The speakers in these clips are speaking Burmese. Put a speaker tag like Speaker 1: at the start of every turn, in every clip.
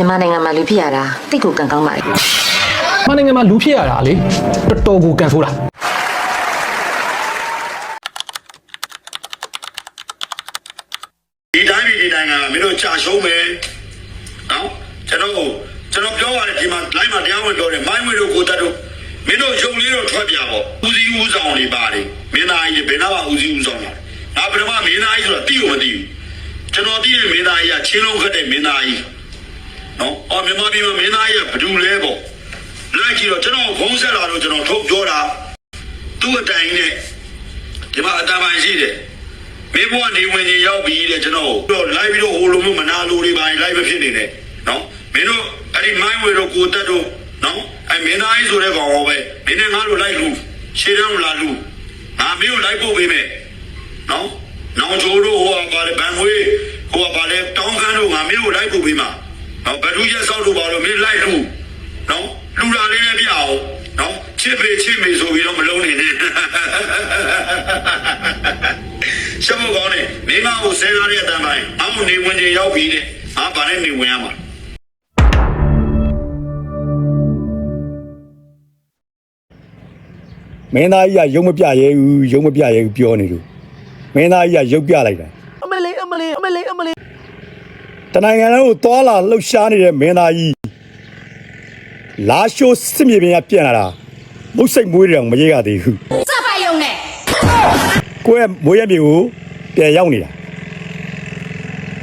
Speaker 1: မြန်မာနိုင်ငံမှာလူဖြစ်ရတာတိတ်ကိုကံကောင်းပါလေ။
Speaker 2: မနိုင်ငံမှာလူဖြစ်ရတာလေတော်တော်ကိုကန်ဆိုးတာ
Speaker 3: ဒီတိုင်းပြည်ဒီတိုင်းကမင်းတို့ကြာရှုံးမယ်နော်ကျွန်တော်ကျွန်တော်ပြောရတယ်ဒီမှာ line မှာတရားဝင်ပြောတယ်မိုင်းဝေတို့ကိုတတ်တို့မင်းတို့ယုံလေးတော့ထွက်ပြပေါ့ဦးစီးဦးဆောင်တွေပါတယ်မင်းသားကြီးဘယ်နာမှဦးစီးဦးဆောင်တာငါပထမမင်းသားကြီးဆိုတာတိကိုမသိဘူးကျွန်တော်သိတဲ့မင်းသားကြီးကချင်းလုံးခတ်တဲ့မင်းသားကြီး နော်အော်မြန်မာပြည်မှာမင်းသားကြီးကဘယ်သူလဲပေါ့လိုက်ကြည့်တော့ကျွန်တော်ဖုံးဆက်လာတော့ကျွန်တော်ထုတ်ပြောတာသူ့အတိုင်းနဲ့ဒီမှာအတပိုင်းရှိတယ်မင်းဘဝနေဝင်ကြီးရောက်ပြီတဲ့ကျွန်တော်တို့လိုက်ပြီးတော့ဟိုလိုမျိုးမနာလိုတွေပါလိုက်မဖြစ်နေနဲ့နော်မင်းတို့အဲ့ဒီမိုင်းဝေတို့ကိုတက်တို့နော်အဲ့မင်းသားကြီးဆိုတဲ့ကောင်ဟောပဲမင်းနဲ့ငါတို့လိုက်လူရှေ့တန်းလာလူငါမင်းကိုလိုက်ပို့ပေးမယ်နော်နောင်ချိုးတို့ဟိုကပါလေဘန်ဝေးဟိုကပါလေတောင်းခမ်းတို့ငါမင်းကိုလိုက်ပို့ပေးမှာ နော်ဘဒူရက်ဆောက်တို့ပါတော့မင်းလိုက်လူနော်လူလာလေးနဲ့ပြအောင်နော်ချစ်ပေချစ်မေဆိုပြီးတော့မလုံးနေနဲ့ရှမကောင်းနေမိမကိုဆဲကားတဲ့အတန်းပိုင်းအမှုနေဝင်ချင်းရောက်ပြီတဲ့အာဗာနဲ့နေဝင်ရမှာ
Speaker 4: မင်းသားကြီးကရုံမပြရဲဘူးရုံမပြရဲဘူးပြောနေလို့မင်းသားကြီးကရုပ်ပြလိုက်တာ
Speaker 5: အမလေးအမလေးအမလေးအမလေး
Speaker 4: တနိုင်ငံလုံးကိုသွာလာလှုပ်ရှားနေတဲ့မင်းသားကြီးလာရှိုးစစ်မြေပြင်ကပြန်လာတာမုတ်စိတ်မွေးတယ်အောင်မရေရသေးဘူး
Speaker 6: စပိုက်ရုံနဲ့
Speaker 4: ကိုယ့်ရဲ့မွေးရမြေကိုပြန်ရောက်နေတာ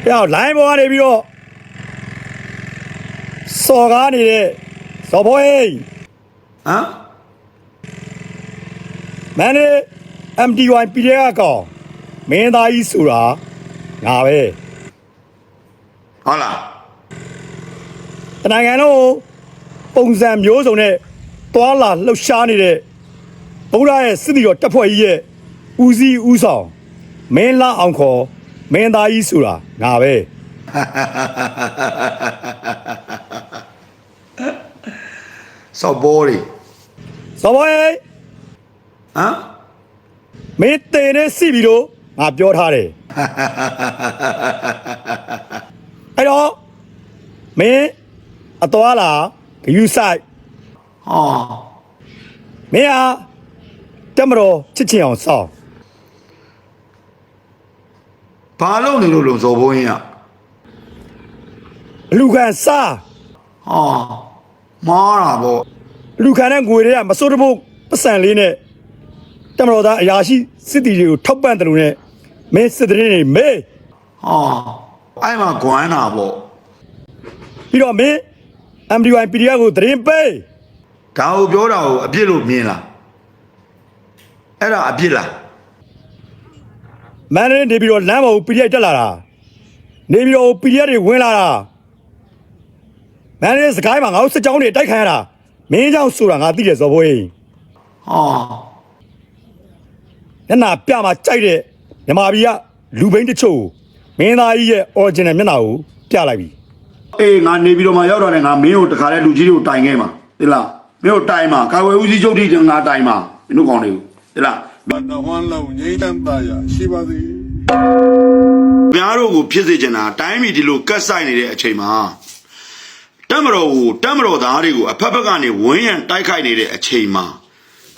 Speaker 4: အဲ့တော့ line ပေါ်ကနေပြီးတော့စော်ကားနေတဲ့ဇော်ဘွေး
Speaker 3: ဟမ်
Speaker 4: မန်နေ MDY ပြည်တဲ့ကကောင်မင်းသားကြီးဆိုတာငါပဲ
Speaker 3: ဟုတ်လား
Speaker 4: တနိုင်ငံလုံးကိုပုံစံမျိုးစုံနဲ့သွာလာလှုပ်ရှားနေတဲ့ဗုဒ္ဓရဲ့စစ်တီတော်တပ်ဖွဲ့ကြီးရဲ့ဦးစီးဦးဆောင်မင်းလာအောင်ခေါ်မင်းသားကြီးဆိုတာငါပဲ
Speaker 3: စောက်ဘောတွေ
Speaker 4: ဇော်ဘွေး
Speaker 3: ဟမ်
Speaker 4: မင်းတေနဲ့စီပြီးတော့ငါပြောထားတယ်အဲ့ တော့မင်းအတော်လာဂယူဆိုင်
Speaker 3: ဟော
Speaker 4: မင်းဟာတက်မတော်ချစ်ချင်အောင်စောင့်
Speaker 3: ဘာလို့နေလို့လုံစော်ဘုန်းကြီးอ่ะ
Speaker 4: အလူခံစား
Speaker 3: ဟောမားတာပေါ့
Speaker 4: အလူခံတဲ့ငွေတွေကမစိုးတဖို့ပတ်စံလေးနဲ့တက်မတော်သားအရာရှိစစ်တီတွေကိုထောက်ပံ့တယ်လို့နဲ့မင်းစစ်တရင်တွေမေး
Speaker 3: ဟော အဲ့မှာဂွမ်းတာပေါ့
Speaker 4: ပြီးတော့မင်း MDY PDF ကိုတရင်ပေး
Speaker 3: ဒါကိုပြောတာကိုအပြစ်လို့မြင်လားအဲ့ဒါအပြစ်လား
Speaker 4: မန်နေနေပြီးတော့လမ်းပေါ်ကို PDF တက်လာတာနေပြီးတော့ PDF တွေဝင်လာတာမန်နေစကိုင်းမှာငါတို့စစ်ကြောင်းတွေတိုက်ခိုင်းရတာမင်းကြောင့်ဆိုတာငါသိတယ်ဇော်ဘွေး
Speaker 3: ဟော
Speaker 4: ညနာပြမှာကြိုက်တဲ့မြမာပြည်ကလူဘိန်းတချို့ကို မင်းသားကြီးရဲ့ original မျက်နှာကိုပြလိုက်ပြီ
Speaker 3: အေးငါနေပြီးတော့မှရောက်တော့လည်းငါမင်းကိုတခါလဲလူကြီးတွေကိုတိုင်ခဲ့မှာသိလားမင်းကိုတိုင်မှာကာဝယ်ဦးစီးချုပ်တိငါတိုင်မှာမင်းတို့ကောင်းတွေကိုသိလား
Speaker 7: ဘာတဝမ်းလုံးငြိမ်းချမ်းသာရရှိပါစေ
Speaker 3: ဗျားတို့ကိုဖြစ်စေချင်တာတိုင်းပြည်ဒီလိုကတ်ဆိုင်နေတဲ့အချိန်မှာတက်မတော်ကိုတက်မတော်သားတွေကိုအဖက်ဖက်ကနေဝန်းရံတိုက်ခိုက်နေတဲ့အချိန်မှာ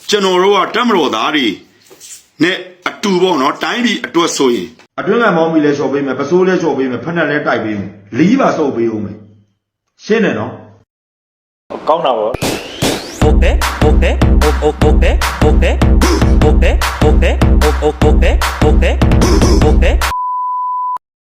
Speaker 3: ကျွန်တော်တို့ကတက်မတော်သားတွေနဲ့အတူပေါ့နော်တိုင်းပြည်အတွက်ဆိုရင် အတွင်းကမောင်းပြီးလဲလျှော်ပေးမယ်ပစိုးလဲလျှော်ပေးမယ်ဖက်နဲ့လဲတိုက်ပေးမယ်လီးပါစုပ်ပေးအောင်မယ်ရှင်းတယ်နော်
Speaker 5: Okay okay okay okay okay okay okay okay